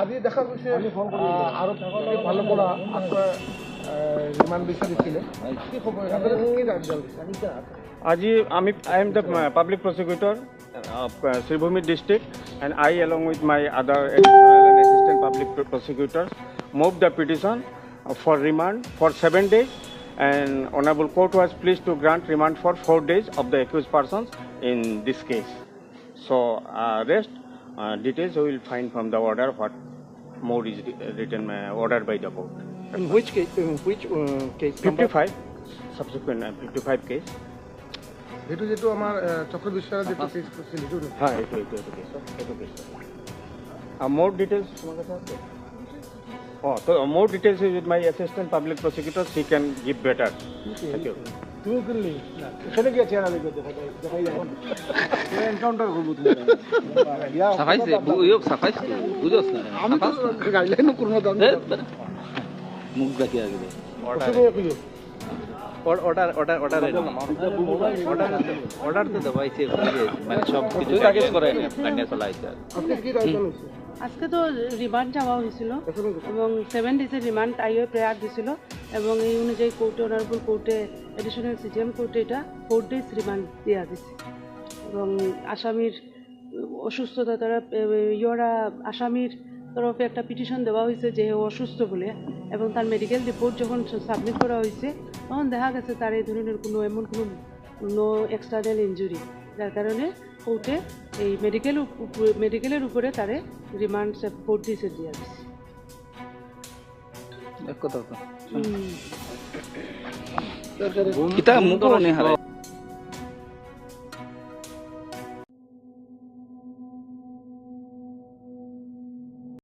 আজি দেখা গৈছে আহ, আৰু ভালকৈ ভালো কৰা আশ্ৰয় ৰিমাণ্ড বিচাৰিছিলে কি খবৰ আপোনালোকে কি কাৰ্য দিছে আজি আমি I am the public prosecutor of uh, Sribhumi district and I along with my other additional and assistant public prosecutors moved the petition uh, for remand for seven days and honorable court was pleased to grant remand for four days of the accused persons in this case. So uh, rest uh, details we will find from the order what more is written uh, order by the court. In which case, in which uh, case number? 55 subsequent uh, 55 case. সেইটো যিটো আমাৰ চক্ৰ বিশ্বাসৰ যিটো case কৰিছিল সেইটো? হ্যাঁ এইটো এইটো এইটো কেছ এইটো কেছ মোর ডিটেলস তোমার কাছে আছে ও তো details is with my assistant public prosecutor she can give better thank you তুমি কিনলি সেটা কি আছে আর আমি দেখাই দেখাই যাব এনকাউন্টার করবো তুমি সাফাইছে বুঝো সাফাইছে বুঝোস না আমি তো গাইডলাইন করবো তো আমি মুখ দেখি আগে কষ্ট অর্ডার অর্ডার অর্ডার অর্ডার তো দেওয়াইছে মানে সব কিছু কাগজ করে কান্যা চলাইছে আর আপনি কি রায়দান হয়েছে আজকে তো রিমান্ড চাওয়া হয়েছিল এবং সেভেন ডেজের রিমান্ড আই আইও প্রেয়ার দিছিল এবং এই অনুযায়ী কোর্টে অনারেবল কোর্টে এডিশনাল সিজিএম কোর্টে এটা ফোর ডেজ রিমান্ড দেওয়া দিছে এবং আসামির অসুস্থতা তারা ইয়রা আসামির তরফে একটা পিটিশন দেওয়া হয়েছে যে ও অসুস্থ বলে এবং তার মেডিকেল রিপোর্ট যখন সাবমিট করা হয়েছে, তখন দেখা গেছে তার এই ধরনের কোনো এমন কোনো নো এক্সটার্নাল ইনজুরি যার কারণে কোর্টে এই মেডিকেল মেডিকেলের উপরে তারে রিমান্ড কোর্ট দিয়েছে দিয়ে কথা